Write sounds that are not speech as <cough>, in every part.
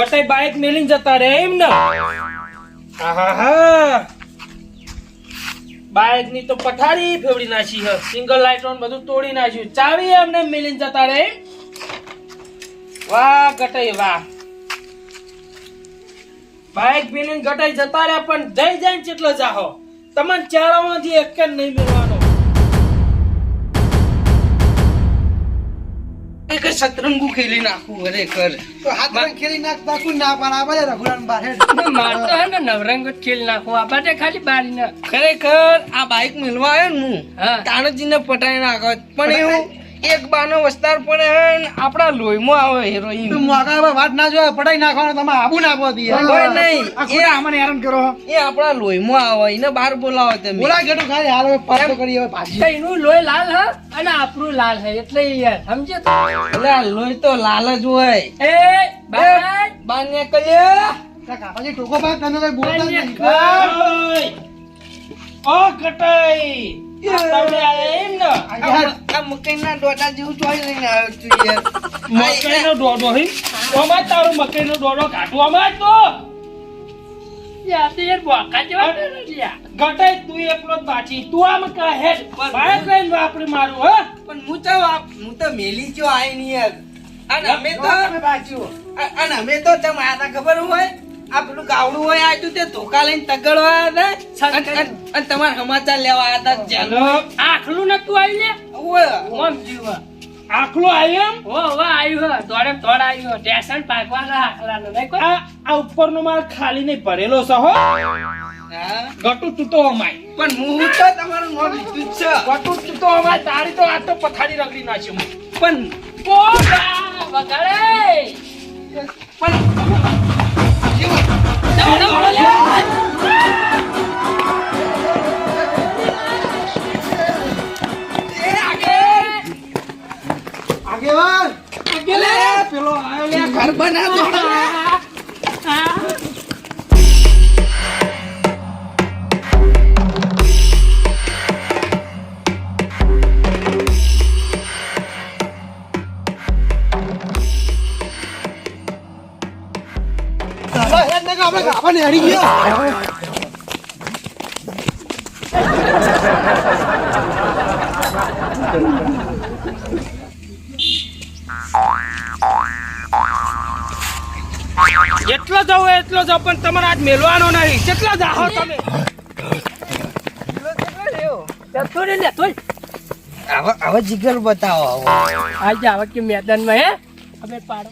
તારી ગટાઈ બાઈક મેલીને જતા રે એમ ને. બાઈકની તો પથારી ફેવડી નાખી હે. સિંગલ લાઈટ ઓન બધું તોડી નાખ્યું. ચાવી એમને મેલીને જતા રે વાહ ગટાઈ વાહ. બાઈક મેલીને ગટાઈ જતા રે પણ જઈ જાય કેટલો જાહો? તમને ચારામાંથી એક જ નહીં મેળવાનો. એક સતરંગુ ખેલી નાખું ખરેખર તો હાથમાં ખેલી નાખતા કોઈ ના પણ આ બાજે રઘુરામ બારે. મારતો હે ને નવરંગ જ ખેલી નાખું. આ બાજે ખાલી બારી ના ખરેખર આ બાઈક મેલવા આવ્યો ને હું હા. તાણજીને પટાઈ નાખો. પણ એવું એક બાનો વસ્તાર પડે આપણા લોહીમાં આવે તું હેરોઈન મોકા વાત ના જોવા પડાઈ નાખવાનો તમે આબુ ના આપો દી. કોઈ નહીં. એ આમને હેરાન કરો એ આપણા લોહીમાં આવે એને બહાર બોલાવો તમે. બોલા ગેટું ખાલી હાલ પાછો કરી હવે પાછી. એનું લોહી લાલ હ અને આપણું લાલ હે એટલે યાર સમજે તો? એટલે આ લોહી તો લાલ જ હોય. એ બાય બાને કલ્યા કાકાજી ટોકો પાક તને બોલતા નહીં. ઓ ગટાઈ મકાઈના જેવું ચોઈ લઈને આવ્યો છું મકાઈનો દોડો હી? ઓમાં તારો મકાઈનો દોડો જ તો. યાર તે યાર બોકા જેવા કરે ને યાર. ગટાઈ તું એકલો જ બાકી તું આમ કા હેડ બાઈક લઈને વાપરી મારું હો. પણ હું તો હું તો મેલી જો આઈ ની યાર. અને અમે તો તમે બાજુ અને અમે તો તમે આ ખબર હોય? આ પેલું ગાવડું હોય આયતું તે ધોકા લઈને તગડવા આવ્યા હતા અને- તમારે સમાચાર લેવા આવ્યા હતા ચાલો આખલું નતું આવી લે? આખલું ઓમ જીવા. આખલો આવ્યો એમ? ઓ હો આવ્યું દોડે દોડ આવ્યું ટેશન પાકવાના આખલાનો નહીં કોઈ? આ આ ઉપરનો માલ ખાલી નહીં ભરેલો છે હો. હા. ગટુ તું અમાય પણ હું તો તમારું નામ લીધું છે. ગટુ તૂટો અમાય તારી તો આ તો પથારી રગડી નાખ્યો પણ વગાડે! આગેવાન પેલો આવ્યો લે. બનાવો ચાલો હેડ ને આપણે જેટલો જાવ એટલો જાવ પણ તમારે આજ મેલવાનો નહીં. કેટલા જાહો તમે. થોડી ને લે હવે હવે જીગર બતાવો. આજે આવા કે મેદાનમાં હે? અમે પાડો.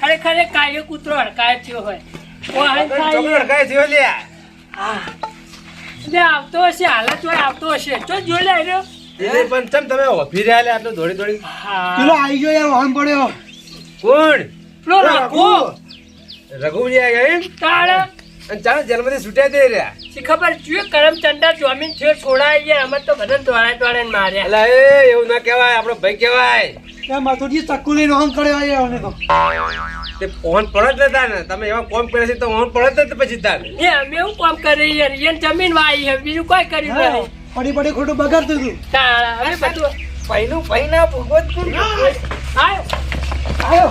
ખરેખર કાયો કૂતરો હડકાયો થયો હોય. આવતો હશે હાલત હોય આવતો હશે. તો જો લે પણ તમે ઊભી રહ્યા આટલું દોડી દોડી? હા. પેલો આવી ગયો યાર વાહન પડ્યો. કોણ? પેલો રાખો. રઘુજી આવ્યા એમ તાળા અને ચાલો જન્મથી છૂટ્યા દે રહ્યા. શી ખબર? છે કરમચંદા સ્વામી છે છોડાય ગયા. અમે તો બધા દોડાય દોડાય માર્યા. એટલે એ એવું ના કહેવાય આપણો ભાઈ કહેવાય. ત્યાં માથુજી ચક્કુ લઈને વાહન કર્યો યાર અમને તો. તે ફોન પડત જ ને. તમે એવા કોમ કરે છે તો ફોન પડત જ પછી તાર. એ અમે એવું કોમ કરી યાર એને જમીન વાઈ હે બીજું કોઈ કરી નહીં પડી પડી ખોટું બગાડતું તું. તારા હવે બધું પહેલું ભાઈના ભગવત આયો. આયો.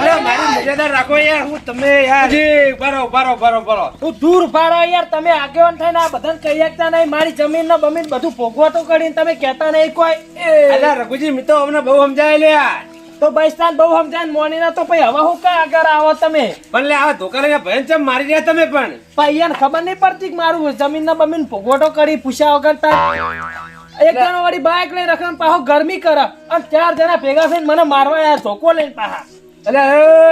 અરે મારી મર્યાદા રાખો યાર હું તમે યાર જી બરો બરો બરો બરો તું દૂર પાડો યાર તમે આગેવાન થઈને આ બધાને કહી શકતા નહીં. મારી જમીન ને બમીન બધું ભોગવતો કરીને તમે કહેતા નહીં કોઈ. અલા રઘુજી મિત્રો અમને બહુ સમજાય યાર. તો બૈસ્તાન બહુ સમજાય મોનીના તો પછી હવે હું આગળ આવો તમે? પણ લે આ ધોકા લઈને ભયન ચમ મારી રહ્યા તમે પણ? પણ યાર ખબર નહીં પડતી કે મારું જમીન ના બમીન ભોગવટો કરી પૂછ્યા વગર તાર એક જણા વાળી બાઇક લઈને રખડે પાછો ગરમી કરે. અને ચાર જણા ભેગા થઈને મને મારવા આવ્યા ધોકો લઈને પાછા અલે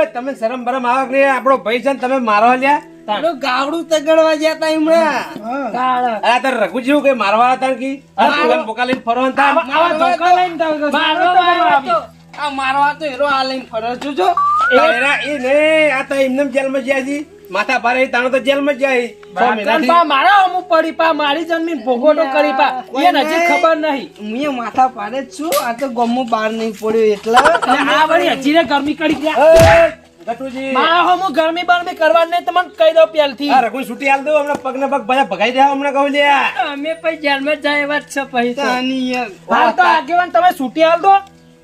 એ તમે શરમ ભરમ આવો કે નહીં? આપણો ભાઈ છે ને તમે મારવા લ્યા. પેલું ગાવડું તગડવા ગયા હમણાં. તાળ. અરે તારે રઘુજી કઈ મારવા હતા કે? આ પોલાને લઈને ફરવાનું તા? આવા આવા ધોકા લઈને તો- મારવા તો મારવા તો. આ મારવા તો હેરો આ લઈને ફરે એ ને આ તો એમને એમ જેલમાં ગયા છે માથા ભારે તાણો તો જેલમાં જાય. પા મારા અમુક પડી પા મારી જમીન ભોગોટો કરી પા. એ નજીક ખબર નહીં. હું માથા પાડે જ છું આ તો ગમો બહાર નહીં પડ્યો એટલા અને આ વળી હજી ને ગરમી કરી ગયા. મારા હમું ગરમી બરમી કરવાની નહીં તમને કહી દઉં પહેલથી અરે કોઈ છૂટી આલ દો હમણાં પગ ને પગ બધા ભગાઈ રહ્યા હમણાં કહું લે અમે પછી જેલમાં જાય વાત છે પછી તો. તાની યાર તો આગેવાન તમે છૂટી હાલ દો.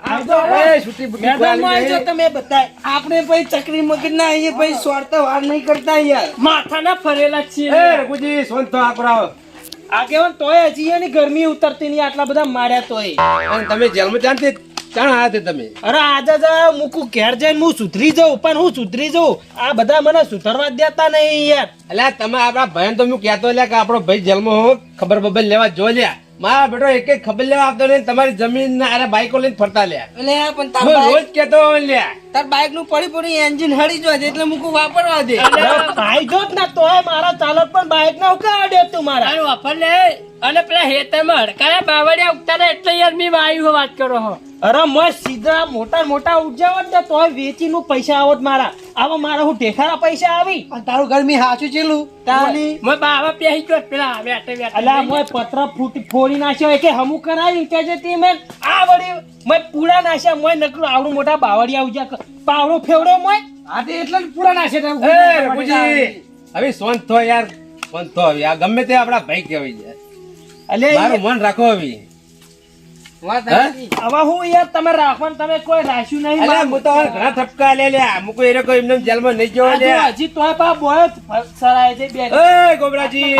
હાલ તો હવે એ, છૂટી બૂટી મેદાનમાં આવી જાઓ તમે બધાય. આપણે પછી ચકરી મગજ ના આવીએ પછી સ્વાર્થ વાર નહીં કરતા યાર. માથાના ફરેલા છીએ રઘુજી સોન તો આગેવાન તોય હજી એની ગરમી ઉતરતી નહીં આટલા બધા માર્યા તોય. તમે જેલમાં જાણતી ચાણ આયા તમે? અરે આજે જ મૂકું ઘેર જઈને હું સુધરી જાઉં પણ હું સુધરી જાઉં. આ બધા મને સુધરવા દેતા નહીં યાર. એટલે તમે આપણા ભાઈ તો હું કહેતો કે આપણો ભાઈ જેલમાં હો ખબર બબર લેવા જો લ્યા. મારા બેટો એક એક ખબર લેવા આપતો નહીં તમારી જમીન ના અરે બાઈકો લઈને ફરતા લ્યા. પણ રોજ કેતો લ્યા. તાર બાઈકનું પડી પડી એન્જિન હળી જાય એટલે મૂકું વાપરવા દે. ભાઈ જો ના તોય મારા ચાલક પણ બાઈક ના ઉકાળ્યો તું મારા. તારું વાપર લે. અને પેલા હેતરમાં હડકાયા બાવડિયા હતા એટલે યાર મેં વાયુ વાત કરો હો. અરે મે સીધા મોટા મોટા ઉજાવત ને તોય વેચી નું પૈસા આવત મારા. આવા મારા હું ઢેખારા પૈસા આવી. અને તારું ગરમી હાચું ચેલું. તાની મેં બાવા પેહી ગયો પેલા વેટે વેટે અલા મોય પત્ર ફૂટી ફોડી નાખ્યો કે હમુ કરાવી કે છે તે મેં. આ વળી મેં પૂરા નાખ્યા મોય નકરું આવડું મોટા બાવળિયા ઉજા પાવડો ફેવડો મય? હા તે એટલે જ પૂરા નાખે એ રઘુજી હવે સોન થો યાર સોન થો હવે. આ ગમે તે આપડા ભાઈ કહેવાય યાર અલે મારું મન રાખો હવે. હવે હું? યાર તમે રાખવાનું તમે કોઈ રાખ્યું નહીં અલ્યા હું તો ઘણા લે એરે કોઈ એમને જેલમાં નહીં ગયો આ જો હજી તોય પા બોય સરાય છે બે એ ગોબરાજી.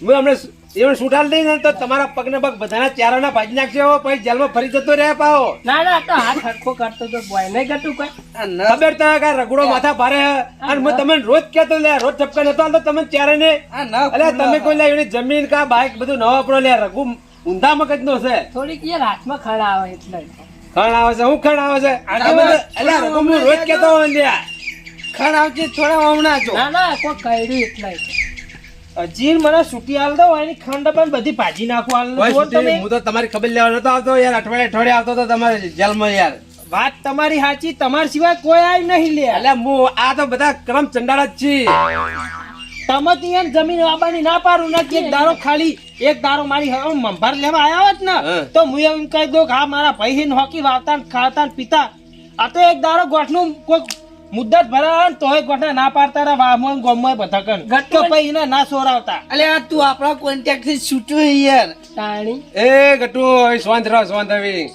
હું હમણાં એવું સુટાલ દઈ ને તો તમારા પગને પગ બધાના ચારોના ભાજી નાખશે હો, પછી જેલમાં ફરી જતો રહે પાહો. ના ના તો હાથ હરખો કરતો તો બોય નહીં કરતું કઈ. ખબર તો કે રગડો માથા ભારે અને હું તમને રોજ કહેતો લે રોજ ઠપકા નતો આલતો તમે ચારે ને આ અલ્યા તમે કોઈ લે એની જમીન કા બાઈક બધું ન વાપરો લે રઘુ ઊંધા મગજ નો છે. થોડીક યાર હાથમાં ખડા આવે એટલે. ખણ આવે છે હું ખણ આવે છે? આ અલ્યા રઘુ હું રોજ કહેતો હોય લ્યા. ખાણ આવજે થોડા હમણાં જો. ના ના કોઈ કર્યું એટલે. હજી મને સુટી હાલ દો એની ખંડ પણ બધી ભાજી નાખો તમે. હું તો તમારી ખબર લેવા નતો આવતો યાર અઠવાડિયે અઠવાડિયે આવતો તો તમારે જેલમાં યાર. વાત તમારી સાચી તમાર સિવાય કોઈ આવી નહીં લે. એટલે હું આ તો બધા ક્રમ ચંડાળા જ છે તમે ત્યાં જમીન વાબાની ના પાડું ના કે એક દારો ખાલી એક દારો મારી મંભાર લેવા આવ્યા હોત ને. તો હું એમ કહી દઉં કે હા મારા ભાઈ હોકી વાવતા ખાતા પીતા. આ તો એક દારો ગોઠનું કોઈ મુદ્દત ભરાવા ને તોય ગોઠના ના પાડતા રા વામોય ને ભથકન બધા કન ને ના સોરાવતા. અલે આ તું આપણા કોન્ટેક્ટથી છૂટ્યો યાર. તાણી. એ ગટુ હવે શાંત રહો શાંત આવી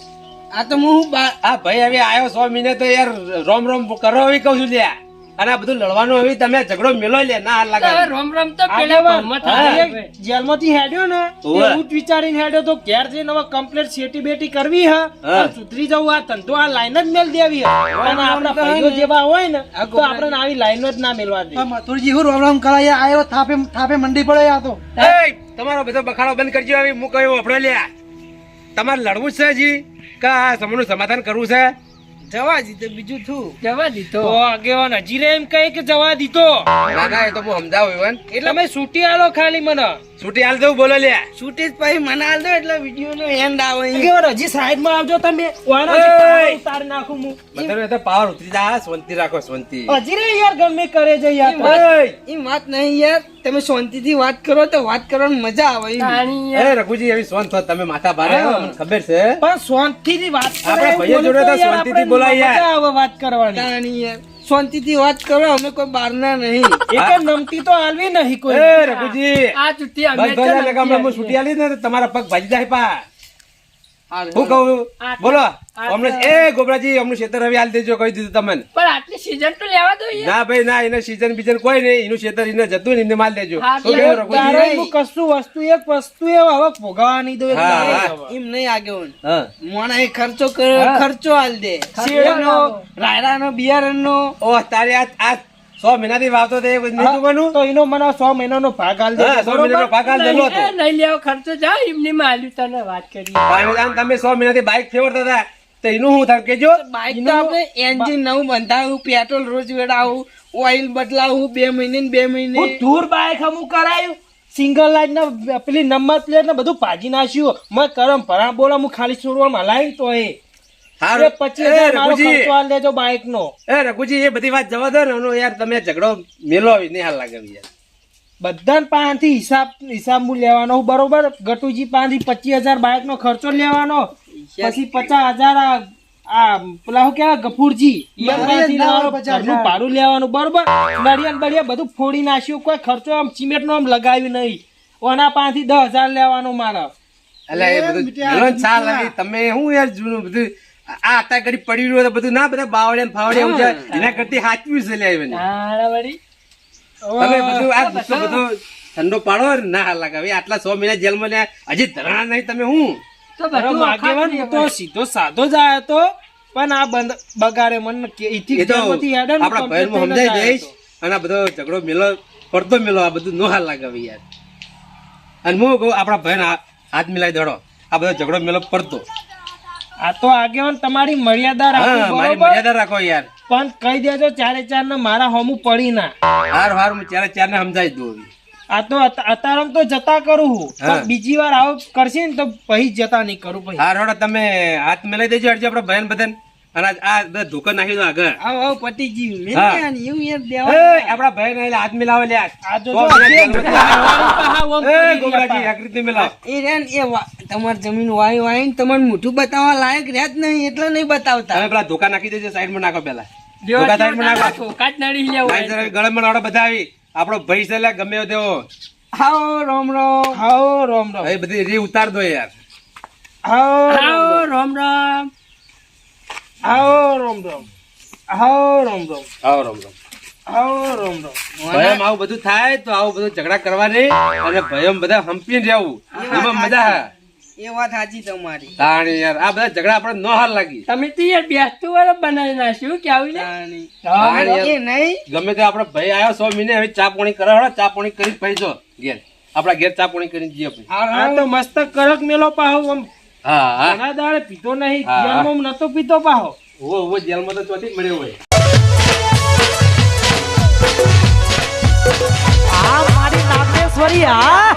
આ તો હું આ ભાઈ હવે આવ્યો સો મહિને તો યાર રોમ રોમ કરો હવે કહું છું લ્યા. અને આ બધું લડવાનું હવે તમે ઝઘડો મેલો લે ના હાલ હવે લાગે. રોમ રોમ તો એક જેલમાંથી હેડ્યો ને એવું જ વિચારીને હેડ્યો તો ઘેર જઈને હવે કમ્પ્લેટ સેટી બેટી કરવી હે. સુધરી જવું આ ધંધો આ લાઈન જ મેલ દેવી હે. અને આપણા ભાઈઓ જેવા હોય ને તો આપણે આવી લાઈનો જ ના મેલવા દે. મથુરજી હું રોમ કરાય? આવ્યો થાપે થાપે મંડી પડે આ તો. એ તમારો બધો બખાડો બંધ કરજો આવી હું કહ્યું વપડો લ્યા. તમારે લડવું છે જી કે આ સમાધાન કરવું છે? જવા દીધો બીજું થું જવા દીધો. તો આગેવાન હજી રે એમ કહે કે જવા દીધો. ના ના એ તો હું સમજાવું એટલે મેં છૂટી આલો ખાલી મને. છૂટી હાલ દઉં બોલો લે છૂટી જ પછી મને હાલ દો એટલે વીડિયો નો એન્ડ આવે. આગેવાન હજી સાઈડમાં આવજો તમે. વાના ઉતાર નાખું હું. બધાને તો પાવર ઉતરી જા શાંતિ રાખો શાંતિ. હજી રે યાર ગમે કરે છે યાર! એ વાત નહીં યાર તમે શાંતિ થી વાત કરો તો વાત કરવાની મજા આવે એ રઘુજી એવી શાંત થો તમે માથા ભારે મને ખબર છે. પણ શાંતિથી વાત કરે આપણા ભાઈઓ જોડે તો શાંતિ શાંતિથી આપણે બોલાય યાર. મજા આવે વાત કરવાની. તાણી યાર. શાંતિથી વાત કરો અમે કોઈ બહારના નહીં. <laughs> એક નમતી તો આલવી નહીં કોઈ. રઘુજી. આ છુટ્ટી અમે બસ બસ આ લગામ છૂટી આલી ને તમારા પગ ભાજી જાય પા હું કહું? બોલો. અમને એ ગોબરાજી અમને ખેતર હવે હાલ દેજો કહી દીધું તમને. પણ આટલી સીઝન તો લેવા દો ના ભાઈ ના એને સીઝન બીજન કોઈ નહીં. એનું ખેતર એને જતું ને એને માલ દેજો. કશું વસ્તુ એક વસ્તુ એ હવે ભોગાવા નહીં દઉં. એમ નહીં હા. મોણા એ ખર્ચો કર્યો ખર્ચો હાલ દે. શેરનો રાયડાનો બિયારણનો. ઓ તારે આ સો મહિનાથી વાવતો તે નહીં જોવાનું? તો એનો મને સો મહિનાનો ભાગ હાલ હા સો? મહિનાનો ભાગ હાલ દેલો હતો નહીં લેવો ખર્ચો જા એમની માલ્યું તને વાત કરી. આમ તમે સો મહિનાથી બાઇક ફેરવતા હતા તો એનું હું થાય કેજો બાઈક તો આપણે એન્જિન નવું બંધાવું પેટ્રોલ રોજ વેડાવું ઓઇલ બદલાવું બે મહિને બે મહિને. હું દૂર બાઈક અમુક કરાયું. સિંગલ લાઈન ને પેલી નંબર પ્લેટ ને બધું ભાજી નાખ્યું. મેં કરમ ભરા બોલા હું ખાલી છોડવા હલાવી તો એ. એ બધી વાત જવા દો ને. યાર તમે ઝઘડો મેલો નહીં હાલ લાગે યાર. બધા પાસેથી હિસાબ હિસાબ હું લેવાનો બરોબર ગટુજી પાસેથી પચીસ હજાર બાઈક નો ખર્ચો લેવાનો. પછી પચાસ હજાર આ પેલા ગફુરજી. ઘરનું ભાડું લેવાનું બરોબર? નડિયાદ બળિયા બધું ફોડી નાખ્યું. કોઈ ખર્ચો આમ સિમેન્ટ નો આમ લગાવી નહીં. ઓના પાસેથી દસ હજાર લેવાનો મારા. એટલે એ બધું તમે શું યાર જૂનું બધું આ આતા ઘડી પડી રહ્યું બધું ના બધા બાવળે ફાવડે એવું છે એના કરતી સાચવી છે લે આવીને. તમે બધું આ ગુસ્સો બધો ઠંડો પાડો ના હાલ આટલા સો મહિના જેલમાં લ્યા હજી ધરણા નહીં તમે હું? તો અરે બધું માગેવાન હું તો સીધો સાધો જ આવ્યો તો પણ આ બંધ બગાડે મને કે ઈથી એ તો જેલમાંથી હેડે ને આપણા complete ભાઈમાં સમજાઈ જઈશ. અને આ બધો ઝઘડો મેલો પડતો મેલો આ બધું નો હાલ લાગે યાર. અને હું કહું આપણા ભાઈ હાથ મિલાઈ દોડો. આ બધો ઝઘડો મેલો પડતો. આ તો આગેવાન તમારી મર્યાદા રાખો મારી મર્યાદા રાખો યાર. પણ કહી દેજો ચારે ચાર ને મારા હોમું પડી ના. હાર હાર હું ચારે ચાર ને સમજાવી દઉં આ તો અત- અત્યારે તો જતા કરું હું. પણ બીજી વાર આવો કરશે ને તો પછી જતા નહીં કરું પછી હાર હોડો તમે હાથ મેલાઈ દેજો અડજો આપણા ભાઈ બધાને. અને આ- આ ધોકા નાખી દો આગળ. આવ આવ પતિજી. મેં એવું યાર એ, ભાઈ ને હાથ મિલાવે આ જો એ, ગોગરાજી, આકૃતિ એ રેન એ તમારી જમીન વાય વાય ને તમારે મોઢું બતાવવા લાયક રહ્યા જ નહીં એટલે નહીં બતાવતા. હવે પેલા ધોકા નાખી દેજે સાઈડમાં નાખો પેલા. ધોકા સાઈડમાં નાખો. ધોકા જ નડી લેવું નાડો આપણો ભાઈ છે લ્યા ગમે તેવો. આવો રોમ રોમ. હાઓ રોમ રોમ. હવે બધી રી ઉતાર દો યાર. હાઓ રોમ રોમ. રામ રામ રોમ. રોમ હાઓ રોમ રોમ. આવો રમ રમ. હાઓ રોમ રોમ. ભયમ આવું બધું થાય તો આવું બધું ઝઘડા કરવાની અને ભયમ બધા હંપીને રહેવું. એમાં મજા એ વાત સાચી તમારી. તાણી યાર આ બધા ઝઘડા આપણે નો હાલ લાગી. તમે તો યાર બેસતું વાળા બનાવી નાખ્યું કે આવું નહીં. ગમે તે આપણો ભાઈ આવ્યો સો મહિને હવે ચા પાણી કરે ચા પાણી કરી પૈસો ઘેર. આપણા ઘેર ચા પાણી કરીને જઈએ તો મસ્ત કરક મેલો પાહો આમ હા ઘણા દાડે પીતો નહીં. જેલમાં નતો પીતો પાહો. ઓ ઓ જેલમાં તો ચોથી મળ્યો હોય. આ મારી નાગેશ્વરી આ